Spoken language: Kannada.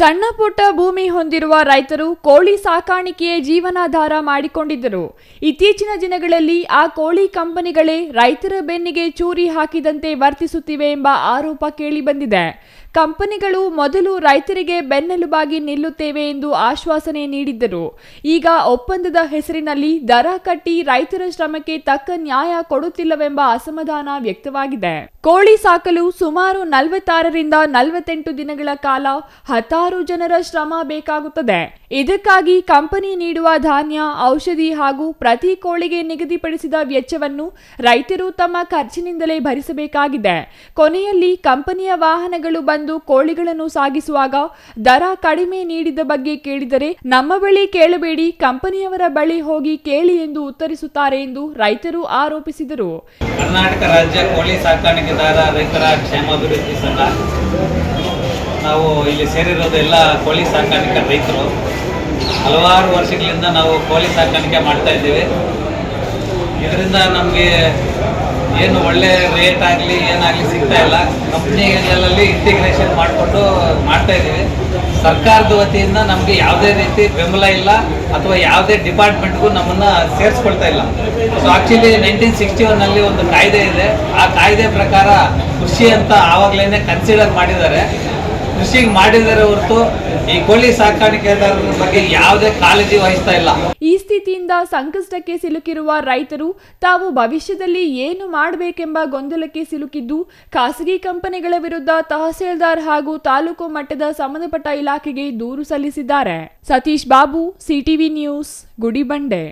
ಸಣ್ಣ ಪುಟ್ಟ ಭೂಮಿ ಹೊಂದಿರುವ ರೈತರು ಕೋಳಿ ಸಾಕಾಣಿಕೆಯೇ ಜೀವನಾಧಾರ ಮಾಡಿಕೊಂಡಿದ್ದರು. ಇತ್ತೀಚಿನ ದಿನಗಳಲ್ಲಿ ಆ ಕೋಳಿ ಕಂಪನಿಗಳೇ ರೈತರ ಬೆನ್ನಿಗೆ ಚೂರಿ ಹಾಕಿದಂತೆ ವರ್ತಿಸುತ್ತಿವೆ ಎಂಬ ಆರೋಪ ಕೇಳಿಬಂದಿದೆ. ಕಂಪನಿಗಳು ಮೊದಲು ರೈತರಿಗೆ ಬೆನ್ನೆಲುಬಾಗಿ ನಿಲ್ಲುತ್ತೇವೆ ಎಂದು ಆಶ್ವಾಸನೆ ನೀಡಿದ್ದರು. ಈಗ ಒಪ್ಪಂದದ ಹೆಸರಿನಲ್ಲಿ ದರ ಕಟ್ಟಿ ರೈತರ ಶ್ರಮಕ್ಕೆ ತಕ್ಕ ನ್ಯಾಯ ಕೊಡುತ್ತಿಲ್ಲವೆಂಬ ಅಸಮಾಧಾನ ವ್ಯಕ್ತವಾಗಿದೆ. ಕೋಳಿ ಸಾಕಲು ಸುಮಾರು ನಲವತ್ತಾರರಿಂದ ನಲವತ್ತೆಂಟು ದಿನಗಳ ಕಾಲ ಹತ್ತಾರು ಜನರ ಶ್ರಮ ಬೇಕಾಗುತ್ತದೆ. ಇದಕ್ಕಾಗಿ ಕಂಪನಿ ನೀಡುವ ಧಾನ್ಯ, ಔಷಧಿ ಹಾಗೂ ಪ್ರತಿ ಕೋಳಿಗೆ ನಿಗದಿಪಡಿಸಿದ ವೆಚ್ಚವನ್ನು ರೈತರು ತಮ್ಮ ಖರ್ಚಿನಿಂದಲೇ ಭರಿಸಬೇಕಾಗಿದೆ. ಕೊನೆಯಲ್ಲಿ ಕಂಪನಿಯ ವಾಹನಗಳು ಬಂದು ಕೋಳಿಗಳನ್ನು ಸಾಗಿಸುವಾಗ ದರ ಕಡಿಮೆ ನೀಡಿದ ಬಗ್ಗೆ ಕೇಳಿದರೆ ನಮ್ಮ ಬಳಿ ಕೇಳಬೇಡಿ, ಕಂಪನಿಯವರ ಬಳಿ ಹೋಗಿ ಕೇಳಿ ಎಂದು ಉತ್ತರಿಸುತ್ತಾರೆ ಎಂದು ರೈತರು ಆರೋಪಿಸಿದರು. ಕರ್ನಾಟಕ ರಾಜ್ಯ ಕೋಳಿ ಸಾಕಾಣಿಕೆದಾರ ರೈತರ ಕ್ಷೇಮಾಭಿವೃದ್ಧಿ ಸಂಘ. ನಾವು ಇಲ್ಲಿ ಸೇರಿರೋದು ಎಲ್ಲ ಕೋಳಿ ಸಾಕಾಣಿಕೆ ರೈತರು. ಹಲವಾರು ವರ್ಷಗಳಿಂದ ನಾವು ಕೋಳಿ ಸಾಕಾಣಿಕೆ ಮಾಡ್ತಾ ಇದ್ದೀವಿ. ಇದರಿಂದ ನಮಗೆ ಏನು ಒಳ್ಳೆ ರೇಟ್ ಆಗಲಿ, ಏನಾಗಲಿ ಸಿಗ್ತಾ ಇಲ್ಲ. ಕಂಪ್ನಿಗಳಲ್ಲಿ ಇಂಟಿಗ್ರೇಷನ್ ಮಾಡಿಕೊಂಡು ಮಾಡ್ತಾ ಇದ್ದೀವಿ. ಸರ್ಕಾರದ ವತಿಯಿಂದ ನಮಗೆ ಯಾವುದೇ ರೀತಿ ಬೆಂಬಲ ಇಲ್ಲ ಅಥವಾ ಯಾವುದೇ ಡಿಪಾರ್ಟ್ಮೆಂಟ್ಗೂ ನಮ್ಮನ್ನು ಸೇರಿಸ್ಕೊಳ್ತಾ ಇಲ್ಲ. ಸೊ ಆ್ಯಕ್ಚುಲಿ ನೈನ್ಟೀನ್ ಸಿಕ್ಸ್ಟಿ ಒನ್ನಲ್ಲಿ ಒಂದು ಕಾಯ್ದೆ ಇದೆ. ಆ ಕಾಯ್ದೆ ಪ್ರಕಾರ ಕೃಷಿ ಅಂತ ಆವಾಗಲೇ ಕನ್ಸಿಡರ್ ಮಾಡಿದ್ದಾರೆ. ಕೃಷಿಗೆ ಮಾಡಿದರೆ ಈ ಕೋಳಿ ಸಾಕಾಣಿಕೆದಾರರ ಬಗ್ಗೆ ಯಾವುದೇ ಕಾಳಜಿ ವಹಿಸ್ತಾ ಈ ಸ್ಥಿತಿಯಿಂದ ಸಂಕಷ್ಟಕ್ಕೆ ಸಿಲುಕಿರುವ ರೈತರು ತಾವು ಭವಿಷ್ಯದಲ್ಲಿ ಏನು ಮಾಡಬೇಕೆಂಬ ಗೊಂದಲಕ್ಕೆ ಸಿಲುಕಿದ್ದು, ಖಾಸಗಿ ಕಂಪನಿಗಳ ವಿರುದ್ಧ ತಹಸೀಲ್ದಾರ್ ಹಾಗೂ ತಾಲೂಕು ಮಟ್ಟದ ಸಂಬಂಧಪಟ್ಟ ಇಲಾಖೆಗೆ ದೂರು ಸಲ್ಲಿಸಿದ್ದಾರೆ. Satish Babu, CTV news, Gudibande.